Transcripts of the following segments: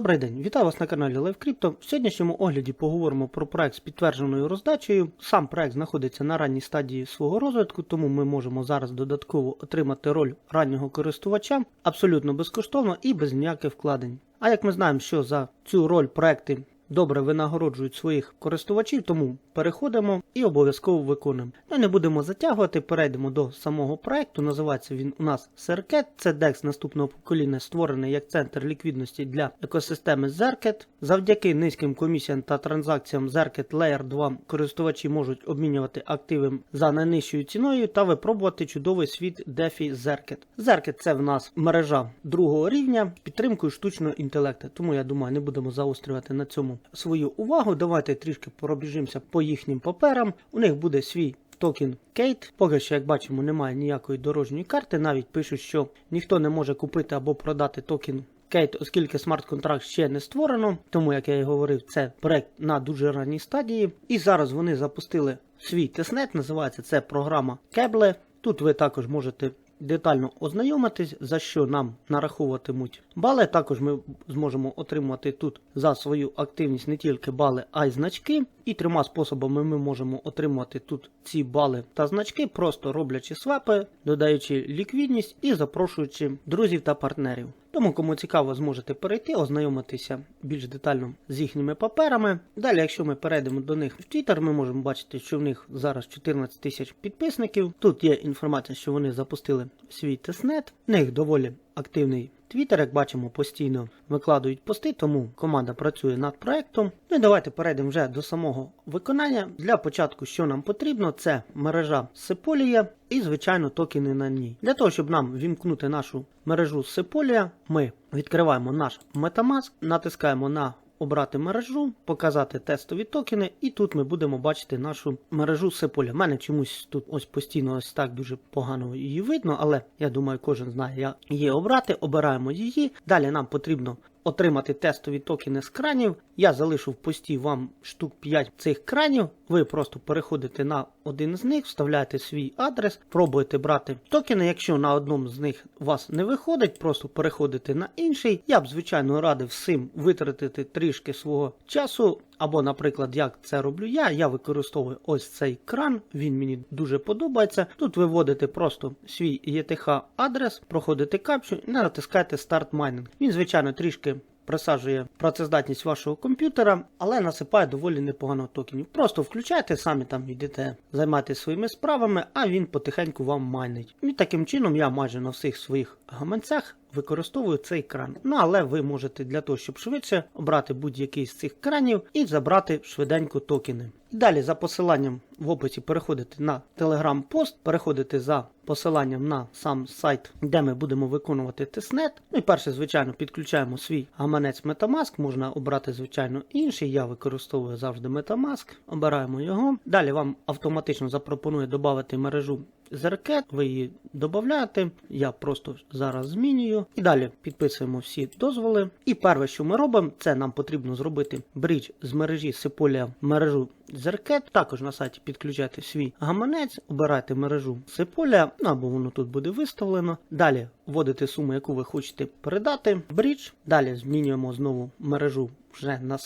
Добрий день, вітаю вас на каналі LiveCrypto. В сьогоднішньому огляді поговоримо про проект з підтвердженою роздачею. Сам проект знаходиться на ранній стадії свого розвитку, тому ми можемо зараз додатково отримати роль раннього користувача абсолютно безкоштовно і без ніяких вкладень. А як ми знаємо, що за цю роль проекти добре винагороджують своїх користувачів, тому переходимо і обов'язково виконуємо. Ну не будемо затягувати, перейдемо до самого проекту. Називається він у нас Circuit. Це DEX наступного покоління, створений як центр ліквідності для екосистеми Zerket. Завдяки низьким комісіям та транзакціям Zerket Layer 2 користувачі можуть обмінювати активи за найнижчою ціною та випробувати чудовий світ DeFi Zerket. Zerket це в нас мережа другого рівня з підтримкою штучного інтелекту. Тому я думаю, не будемо заострювати на цьому свою увагу. Давайте трішки пробіжимося по їхнім паперам. У них буде свій токен Кейт. Поки що, як бачимо, немає ніякої дорожньої карти. Навіть пишуть, що ніхто не може купити або продати токен. Кейт, оскільки смарт-контракт ще не створено, тому як я і говорив, це проект на дуже ранній стадії. І зараз вони запустили свій тестнет, називається це програма Кебле. Тут ви також можете детально ознайомитись, за що нам нараховуватимуть бали. Також ми зможемо отримати тут за свою активність не тільки бали, а й значки. І трьома способами ми можемо отримати тут ці бали та значки, просто роблячи свапи, додаючи ліквідність і запрошуючи друзів та партнерів. Тому, кому цікаво, зможете перейти, ознайомитися більш детально з їхніми паперами. Далі, якщо ми перейдемо до них в Twitter, ми можемо бачити, що в них зараз 14 тисяч підписників. Тут є інформація, що вони запустили свій тестнет. В них доволі активний Твіттер, як бачимо, постійно викладують пости, тому команда працює над проектом. Ну і давайте перейдемо вже до самого виконання. Для початку, що нам потрібно, це мережа Sepolia і, звичайно, токени на ній. Для того, щоб нам вімкнути нашу мережу Sepolia, ми відкриваємо наш Metamask, натискаємо на Обрати мережу, показати тестові токени, і тут ми будемо бачити нашу мережу Сеполя. У мене чомусь тут ось постійно ось так дуже погано її видно, але я думаю, кожен знає, як її обрати. Обираємо її. Далі нам потрібно отримати тестові токени з кранів. Я залишу в пості вам штук 5 цих кранів. Ви просто переходите на один з них, вставляєте свій адрес, пробуєте брати токени. Якщо на одному з них вас не виходить, просто переходите на інший. Я б, звичайно, радив всім витратити трішки свого часу. Або, наприклад, як це роблю я, я використовую ось цей кран, він мені дуже подобається. Тут ви вводите просто свій ETH адрес, проходите капчу і натискаєте Start Mining. Він, звичайно, трішки просаджує працездатність вашого комп'ютера, але насипає доволі непогано токенів. Просто включайте, самі там йдете займатися своїми справами, а він потихеньку вам майнить. І таким чином я майже на всіх своїх гаманцях використовую цей кран. Ну але ви можете для того, щоб швидше обрати будь-який з цих кранів і забрати швиденько токени. Далі за посиланням в описі переходите на Telegram пост, переходите за посиланням на сам сайт, де ми будемо виконувати тестнет. Ну і перше, звичайно, підключаємо свій гаманець Metamask. Можна обрати, звичайно, інший. Я використовую завжди Metamask. Обираємо його. Далі вам автоматично запропонує додати мережу Zerket, ви її додаєте, я просто зараз змінюю. І далі підписуємо всі дозволи. І перше, що ми робимо, це нам потрібно зробити бридж з мережі Sepolia в мережу Zerket. Також на сайті підключайте свій гаманець, обирайте мережу Sepolia, ну, або воно тут буде виставлено. Далі вводите суму, яку ви хочете передати. Бридж. Далі змінюємо знову мережу вже на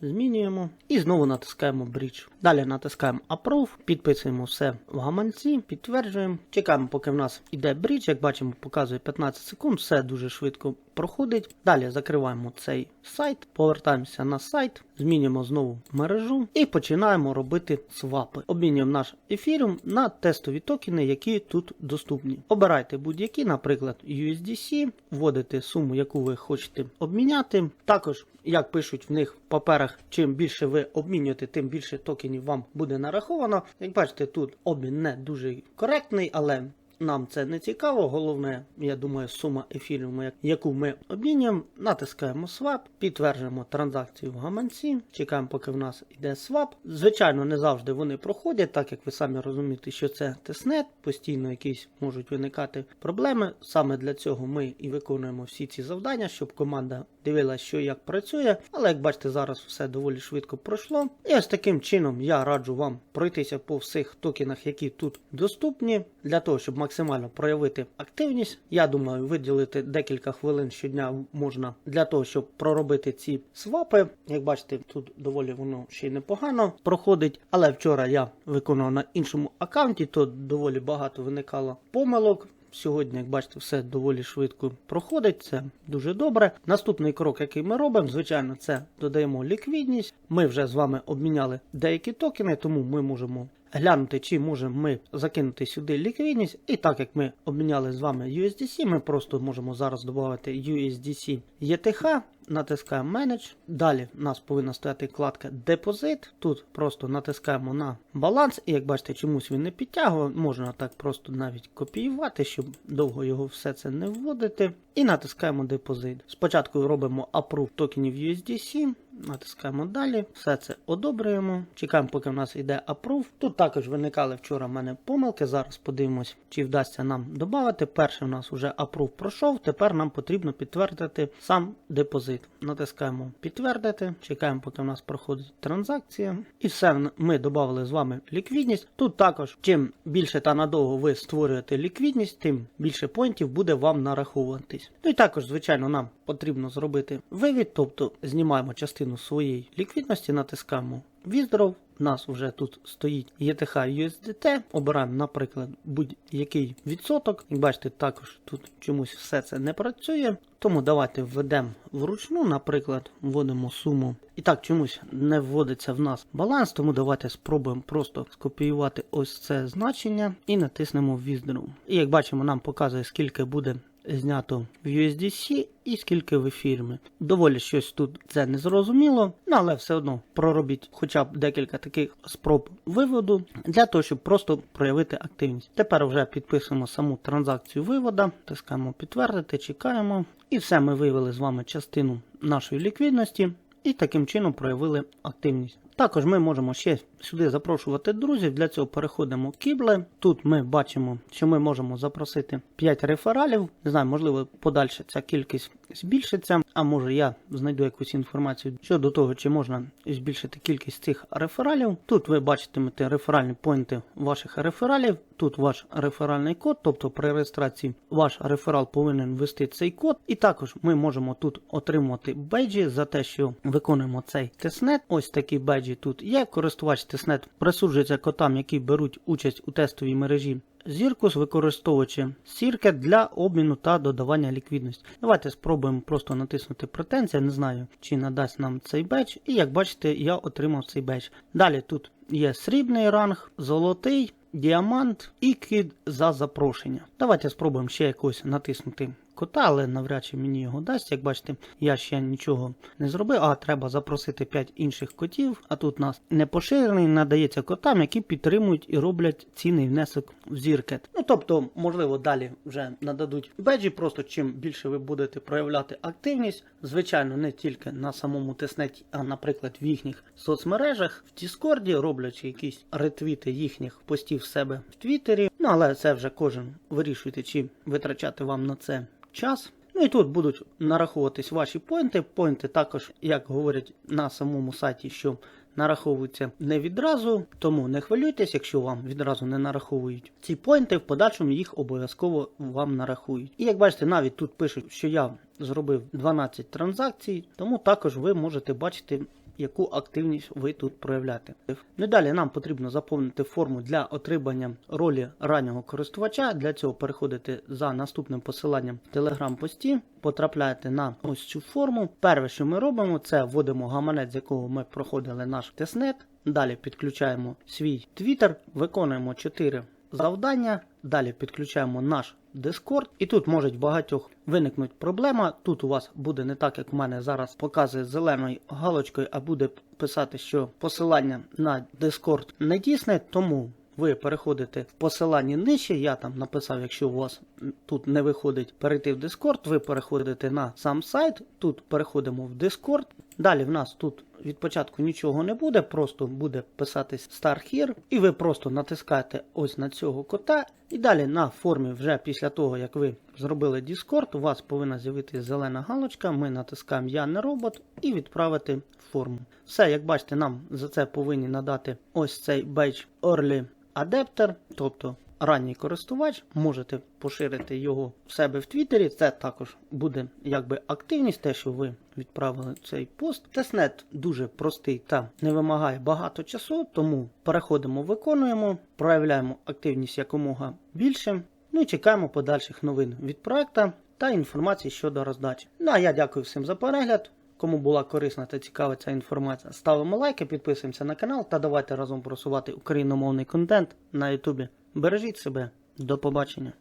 змінюємо і знову натискаємо Bridge. Далі натискаємо Approve, підписуємо все в гаманці, підтверджуємо. Чекаємо, поки в нас іде Bridge, як бачимо, показує 15 секунд, все дуже швидко проходить. Далі закриваємо цей сайт, повертаємося на сайт, змінюємо знову мережу і починаємо робити свапи. Обмінюємо наш ефіріум на тестові токени, які тут доступні. Обирайте будь-які, наприклад, USDC, вводите суму, яку ви хочете обміняти. Також, як пишуть в них в паперах, чим більше ви обмінюєте, тим більше токенів вам буде нараховано. Як бачите, тут обмін не дуже коректний, але нам це не цікаво. Головне, я думаю, сума ефіріуму, яку ми обмінюємо. Натискаємо свап, підтверджуємо транзакцію в гаманці. Чекаємо, поки в нас йде свап. Звичайно, не завжди вони проходять, так як ви самі розумієте, що це тестнет, постійно якісь можуть виникати проблеми. Саме для цього ми і виконуємо всі ці завдання, щоб команда дивилась, що як працює. Але як бачите, зараз все доволі швидко пройшло. І ось таким чином я раджу вам пройтися по всіх токенах, які тут доступні, для того, щоб максимально проявити активність. Я думаю, виділити декілька хвилин щодня можна для того, щоб проробити ці свапи. Як бачите, тут доволі воно ще й непогано проходить. Але вчора я виконав на іншому аккаунті, то доволі багато виникало помилок. Сьогодні, як бачите, все доволі швидко проходить. Це дуже добре. Наступний крок, який ми робимо, звичайно, це додаємо ліквідність. Ми вже з вами обміняли деякі токени, тому ми можемо глянути, чи можемо ми закинути сюди ліквідність. І так як ми обміняли з вами USDC, ми просто можемо зараз додати USDC ETH. Натискаємо Manage. Далі у нас повинна стояти вкладка Депозит. Тут просто натискаємо на баланс, і як бачите, чомусь він не підтягує. Можна так просто навіть копіювати, щоб довго його все це не вводити. І натискаємо депозит. Спочатку робимо approve токенів USDC. Натискаємо далі, все це одобрюємо. Чекаємо, поки в нас йде approve. Тут також виникали вчора в мене помилки. Зараз подивимось, чи вдасться нам додати. Перший у нас вже approve пройшов. Тепер нам потрібно підтвердити сам депозит. Натискаємо підтвердити. Чекаємо, поки в нас проходить транзакція. І все, ми додали з вами ліквідність. Тут також, чим більше та надовго ви створюєте ліквідність, тим більше поінтів буде вам нараховуватись. Ну і також, звичайно, нам потрібно зробити вивід, тобто знімаємо частину своєї ліквідності, натискаємо Withdraw. У нас вже тут стоїть ETH USDT. Обираємо, наприклад, будь-який відсоток. Як бачите, також тут чомусь все це не працює. Тому давайте введемо вручну, наприклад, вводимо суму. І так чомусь не вводиться в нас баланс, тому давайте спробуємо просто скопіювати ось це значення і натиснемо Withdraw. І як бачимо, нам показує, скільки буде знято в USDC і скільки в ефірмі. Доволі щось тут це не зрозуміло, ну, але все одно проробіть хоча б декілька таких спроб виводу для того, щоб просто проявити активність. Тепер вже підписуємо саму транзакцію вивода, тискаємо підтвердити, чекаємо. І все, ми вивели з вами частину нашої ліквідності і таким чином проявили активність. Також ми можемо ще сюди запрошувати друзів. Для цього переходимо кібле. Тут ми бачимо, що ми можемо запросити 5 рефералів. Не знаю, можливо, подальше ця кількість збільшиться. А може я знайду якусь інформацію щодо того, чи можна збільшити кількість цих рефералів. Тут ви бачитимете реферальні поінти ваших рефералів. Тут ваш реферальний код, тобто при реєстрації ваш реферал повинен ввести цей код. І також ми можемо тут отримувати бейджі за те, що виконуємо цей тестнет. Ось такі бейджі тут є. Користувач тестнет присуджується котам, які беруть участь у тестовій мережі. Зіркус використовуючи сіркет для обміну та додавання ліквідності. Давайте спробуємо просто натиснути претензія. Не знаю, чи надасть нам цей бедж. І як бачите, я отримав цей беч. Далі тут є срібний ранг, золотий, діамант і кид за запрошення. Давайте спробуємо ще якось натиснути кота, але навряд чи мені його дасть. Як бачите, я ще нічого не зробив, а треба запросити 5 інших котів. А тут нас не поширений, надається котам, які підтримують і роблять цінний внесок в зіркет. Ну тобто, можливо, далі вже нададуть беджі, просто чим більше ви будете проявляти активність, звичайно, не тільки на самому тестнеті, а наприклад, в їхніх соцмережах, в Діскорді, роблячи якісь ретвіти їхніх постів в себе в Твіттері. Ну але це вже кожен вирішуйте, чи витрачати вам на це час. Ну і тут будуть нараховуватись ваші поінти. Поінти також, як говорять на самому сайті, що нараховуються не відразу, тому не хвилюйтесь, якщо вам відразу не нараховують ці поінти, в подальшому їх обов'язково вам нарахують. І як бачите, навіть тут пишуть, що я зробив 12 транзакцій, тому також ви можете бачити яку активність ви тут проявляєте. Ну далі нам потрібно заповнити форму для отримання ролі раннього користувача. Для цього переходите за наступним посиланням в Telegram-пості, потрапляєте на ось цю форму. Перше, що ми робимо, це вводимо гаманець, з якого ми проходили наш тестнет. Далі підключаємо свій Twitter, виконуємо 4 завдання. Далі підключаємо наш Discord. І тут може багатьох виникнути проблема. Тут у вас буде не так, як в мене зараз показує зеленою галочкою, а буде писати, що посилання на Discord не дійсне, тому. Ви переходите в посиланні нижче, я там написав, якщо у вас тут не виходить перейти в Discord, ви переходите на сам сайт, тут переходимо в Discord. Далі в нас тут від початку нічого не буде, просто буде писатись Start Here, і ви просто натискаєте ось на цього кота. І далі на формі, вже після того, як ви зробили Discord, у вас повинна з'явитися зелена галочка. Ми натискаємо Я не робот і відправити форму. Все, як бачите, нам за це повинні надати ось цей Badge Early Adapter, тобто ранній користувач. Можете поширити його в себе в Твіттері. Це також буде якби активність, те, що ви відправили цей пост. Тестнет дуже простий та не вимагає багато часу, тому переходимо, виконуємо, проявляємо активність якомога більше. Ну і чекаємо подальших новин від проекту та інформації щодо роздачі. Ну а я дякую всім за перегляд. Кому була корисна та цікава ця інформація, ставимо лайки, підписуємося на канал та давайте разом просувати україномовний контент на Ютубі. Бережіть себе, до побачення.